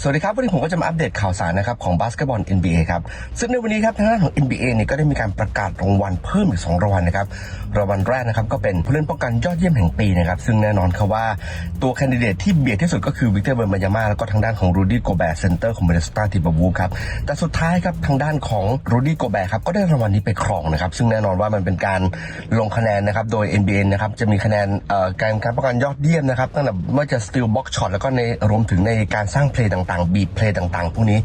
สวัสดีครับ วันนี้ผมก็จะมาอัปเดตข่าวสารนะครับของบาสเกตบอล NBA ครับ ซึ่งในวันนี้ครับทางด้านของ NBA เนี่ยก็ได้มีการประกาศรางวัลเพิ่มอีก 2รางวัลนะครับรางวัลแรกนะครับก็เป็นผู้เล่นป้องกันยอดเยี่ยมแห่งปีนะครับซึ่งแน่นอนครับว่าตัวแคนดิเดตที่เบียดที่สุดก็คือวิกเตอร์เบอร์มายาม่าแล้วก็ทางด้านของรูดี้โกแบร์เซนเตอร์ของเมเนสตาทิบาวูครับแต่สุดท้ายครับทางด้านของรูดี้โกแบร์ครับก็ได้รางวัลนี้ไปครองนะครับซึ่งแน่นอนว่ามันเป็นการลงคะแนนนะครับโดย NBA นะครับจะมีคะแนนเอ่อการการป้องกันยอดเยี่ยมนะครับตั้งแต่ไม่ว่าจะสติลบ็อกช็อตแล้วก็ในรวมถึงในการสร้างเพลย์ต่างๆ บีบเพลย์ต่างๆ พวกนี้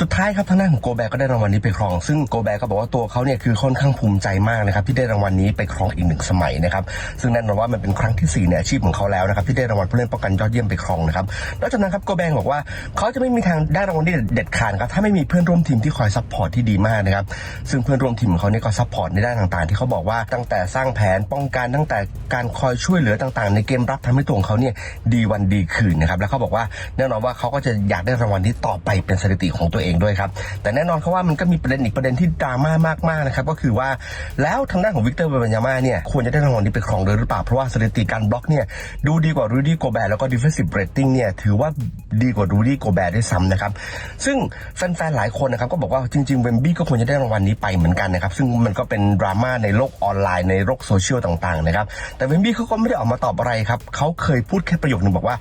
สุดท้ายครับทางด้านของโกแบก็ได้รางวัลนี้ไปครอง ซึ่งโกแบก็บอกว่าตัวเขาเนี่ยคือค่อนข้างภูมิใจมากนะครับที่ได้รางวัลนี้ไปครองอีกหนึ่งสมัยนะครับซึ่งแน่นอนว่ามันเป็นครั้งที่สี่ในอาชีพของเขาแล้วนะครับที่ได้รางวัลผู้เล่นป้องกันยอดเยี่ยมไปครองนะครับนอกจากนั้นครับโกแบร์บอกว่าเขาจะไม่มีทางได้รางวัลนี้เด็ดขาดครับถ้าไม่มีเพื่อนร่วมทีมที่คอยซัพพอร์ตที่ดีมากนะครับซึ่งเพื่อนร่วมทีมของเขาเนี่ยก็ซัพพอร์ตในด้านต่างๆ ที่เขาบอกว่าตั้งแต่สร้างแผนป้องกันตั้งแต่การคอยช่วยเหลือต่างๆ ในเกมรับทำให้ตัวของเขาเนี่ยดีวันดีคืนนะครับแล้วเขาบอกว่าแน่นอนว่าเขาก็จะอยากได้รางวัลนี้ต่อไปเป็นสถิติของตัวเองด้วยครับ แต่แน่นอนเขาว่ามันก็มีประเด็นอีกประเด็นที่ดราม่ามากๆนะครับก็คือว่าแล้วทางด้านของวิกเตอร์เบญญาม่าเนี่ยควรจะได้รางวัลนี้ไปครองเลยหรือเปล่าเพราะว่าสถิติการบล็อกเนี่ยดูดีกว่ารูดี้โกแบร์แล้วก็ defensive rating เนี่ยถือว่าดีกว่ารูดี้โกแบร์ด้วยซ้ำนะครับซึ่งแฟนๆหลายคนนะครับก็บอกว่าจริงๆเวมบี้ก็ควรจะได้รางวัลนี้ไปเหมือนกันนะครับซึ่งมันก็เป็นดราม่าในโลกออนไลน์ในโลกโซเชียลต่างๆนะครับแต่เวมบี้เขาก็ไม่ได้ออกมาตอบอะไรครับเขาเคยพูดแค่ประโยคนึงบอกว่า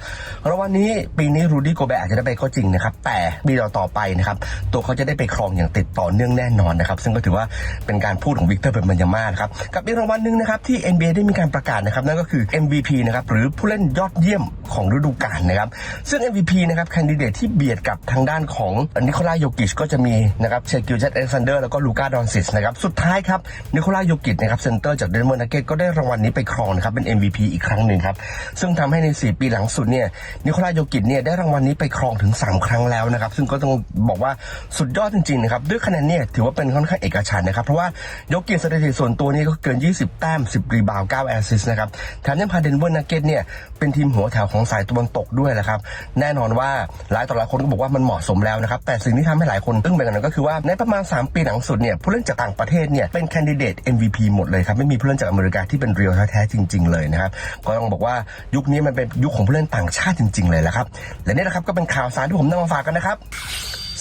รางวัลนี้ปีนี้รูดี้โกแบร์อาจจะได้ไปก็จริงนะครับ แต่ปีต่อไปนะครับ ตัวเขาจะได้ไปครองอย่างติดต่อเนื่องแน่นอนนะครับ ซึ่งก็ถือว่าเป็นการพูดของวิกเตอร์เป็นมันยาม่านะครับ กับอีกรางวัลหนึ่งนะครับที่ NBA ได้มีการประกาศนะครับนั่นก็คือ MVP นะครับหรือผู้เล่นยอดเยี่ยมของฤดูกาลนะครับ ซึ่ง MVP นะครับคนดิเดตที่เบียดกับทางด้านของนิโคลาโยกิชก็จะมีนะครับเชกิลเจตเอเลซันเดอร์แล้วก็ลูกาดอนซิสนะครับสุดท้ายครับนิโคลาโยกิชนะครับเซนเตอร์จากเดนเวอร์นักเก็ตก็ได้รางวัลนี้ไปครองนะครับเป็น MVP อีกครั้งหนึ่งครับซึ่งทำให้ใน 4 ปีหลังสุดเนี่ยนิโคลาโยกิชเนี่ยได้รางวัลนี้ไปครองถึง3ครั้งแล้วนะครับ ซึ่งก็ต้องบอกว่าสุดยอดจริงๆนะครับด้วยคะแนนเนี่ยถือว่าเป็นค่อนข้างเอกฉันนะครับ เพราะว่าโยกิสถิติส่วนตัวนี่ก็เกิน 20 แต้ม 10 รีบาว9แอสซิสนะครับแถมยังพาเดนเวอร์นักเก็ตเนี่ยเป็นทีมหัวแถวของสายตะวันตกด้วยแหละครับ แน่นอนว่าหลายต่อหลายคนก็บอกว่ามันเหมาะสมแล้วนะครับ แต่สิ่งที่ทำให้หลายคนอึ้งไปกันก็คือว่าในประมาณ 3 ปีหลังสุดเนี่ยผู้เล่นจากต่างประเทศเนี่ยเป็นแคนดิเดต MVP หมดเลยครับไม่มีผู้เล่นจากอเมริกาที่เป็นเรียลแท้ๆจริง ๆ เลยนะครับก็ต้องบอกว่ายุคนี้มันเป็นยุคของผู้เล่นต่างชาติจริง ๆ เลยแหละครับและนี่แหละครับก็เป็นข่าวสารที่ผมนำมาฝากกันนะครับ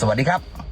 สวัสดีครับ